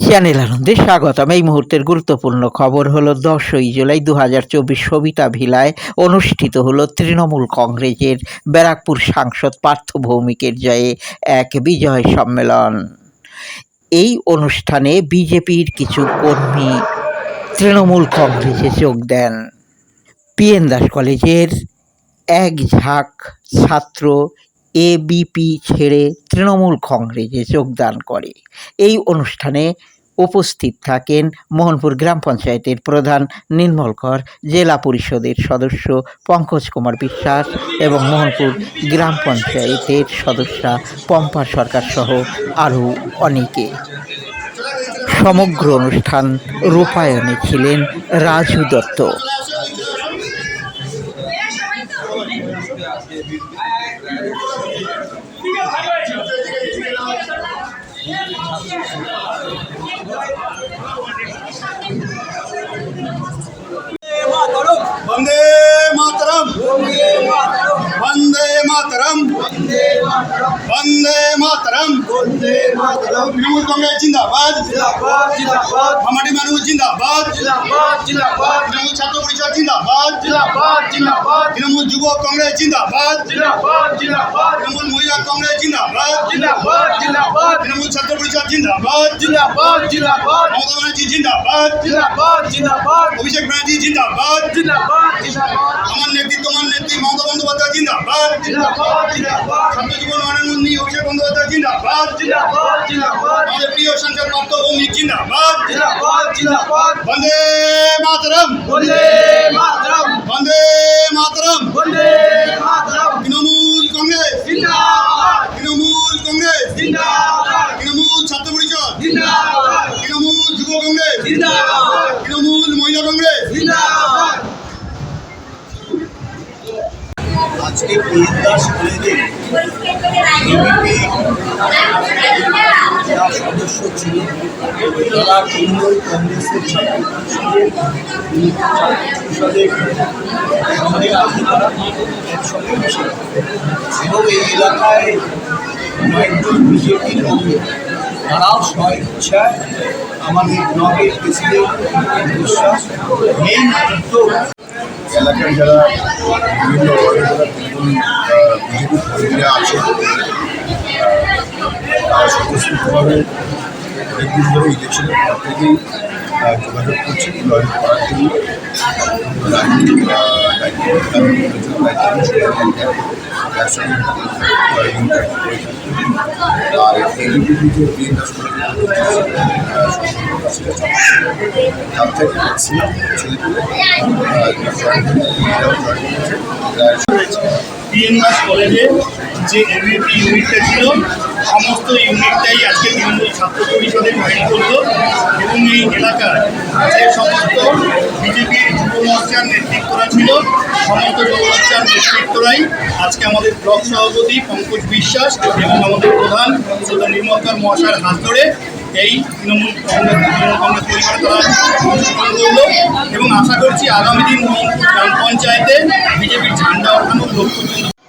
Channel আনন্দে স্বাগতম। এই মুহূর্তের গুরুত্বপূর্ণ খবর হলো, দশই জুলাই দু হাজার চব্বিশ সবিতা ভিলায় অনুষ্ঠিত হলো তৃণমূল কংগ্রেসের ব্যারাকপুর সাংসদ পার্থ ভৌমিকের জয়ে এক বিজয় সম্মেলন। এই অনুষ্ঠানে বিজেপির কিছু কর্মী তৃণমূল কংগ্রেসে যোগ দেন। পিএন দাস কলেজের এক ঝাঁক ছাত্র এবিপি ছেড়ে তৃণমূল কংগ্রেসে যোগদান করে। এই অনুষ্ঠানে উপস্থিত থাকেন মোহনপুর গ্রাম পঞ্চায়েতের প্রধান নির্মল কর জেলা পরিষদের সদস্য পঙ্কজ কুমার বিশ্বাস এবং মোহনপুর গ্রাম পঞ্চায়েতের সদস্যা পম্পা সরকার সহ আরও অনেকে। সমগ্র অনুষ্ঠান রূপায়ণে ছিলেন রাজু দত্ত। वंदे मातरम वंदे मातरम वंदे मातरम तृणमूल कांग्रेस जिंदाबाद हमारी मानव जिंदाबाद तृणमूल छात्र परिषद जिंदाबाद तृणमूल युवक कांग्रेस जिंदाबाद তৃণমূল মহিলা কংগ্রেস জিন্দাবাদ তৃণমূল ছাত্র পরিষদ জিন্দাবাদ। মমতা ব্যানার্জি জিন্দাবাদ। অভিষেক ব্যানার্জি জিন্দাবাদ। আমার নেতৃত্ব আমার নেত্রী মমতা বন্দ্যোপাধ্যায় জিন্দাবাদ। ছাত্র জীবন মাননীয় অভিষেক বন্দ্যোপাধ্যায় জিন্দাবাদ। আমাদের প্রিয় সংসদ পার্থ ভৌমিক জিন্দাবাদ। বন্দে মাতরম। বন্দে মাতরম। তৃণমূল কংগ্রেস তৃণমূল কংগ্রেস তৃণমূল ছাত্র পরিষদ তৃণমূল যুব কংগ্রেস তৃণমূল মহিলা কংগ্রেস আজকে কলেজে যারা সদস্য ছিল তারা তৃণমূল কংগ্রেসের ছাত্র পরিষদের ছাত্র সঙ্গে আছে তারা একসঙ্গে মিশে এবং এই এলাকায় কয়েকজন বিজেপির কর্মী তারাও স্বইচ্ছায় আমাদের ব্লকের প্রেসিডেন্ট বিশ্বাস মেইন উদ্যোগ এলাকায় যারা বিভিন্ন আছে তারা স্বতঃস্ফূর্তভাবে অনেকদিন ধরে ইলেকশনের পর যোগাযোগ করছে লড়াই করার জন্য রাজনীতি দায়িত্ব একসঙ্গে লড়াই করে থাকে। বিএন দাস কলেজে যে এবিপি ইউনিটটা ছিল, সমস্ত ইউনিটটাই আজকে তৃণমূল ছাত্র পরিষদে জয়েন করল এবং এই এলাকার যে সমস্ত বিজেপির যুব মোর্চার নেতৃত্বরা ছিল, সমস্ত যুব মোর্চার নেতৃত্বরাই আজকে আমাদের ব্লক সভাপতি পঙ্কজ বিশ্বাস এবং আমাদের প্রধান শ্রদ্ধা নির্মলকার মহাশয়ের হাত ধরে এই তৃণমূল কংগ্রেস এবং আশা করছি আগামী দিন গ্রাম পঞ্চায়েতে বিজেপির ঝান্ডা ওঠানোর লক্ষ্য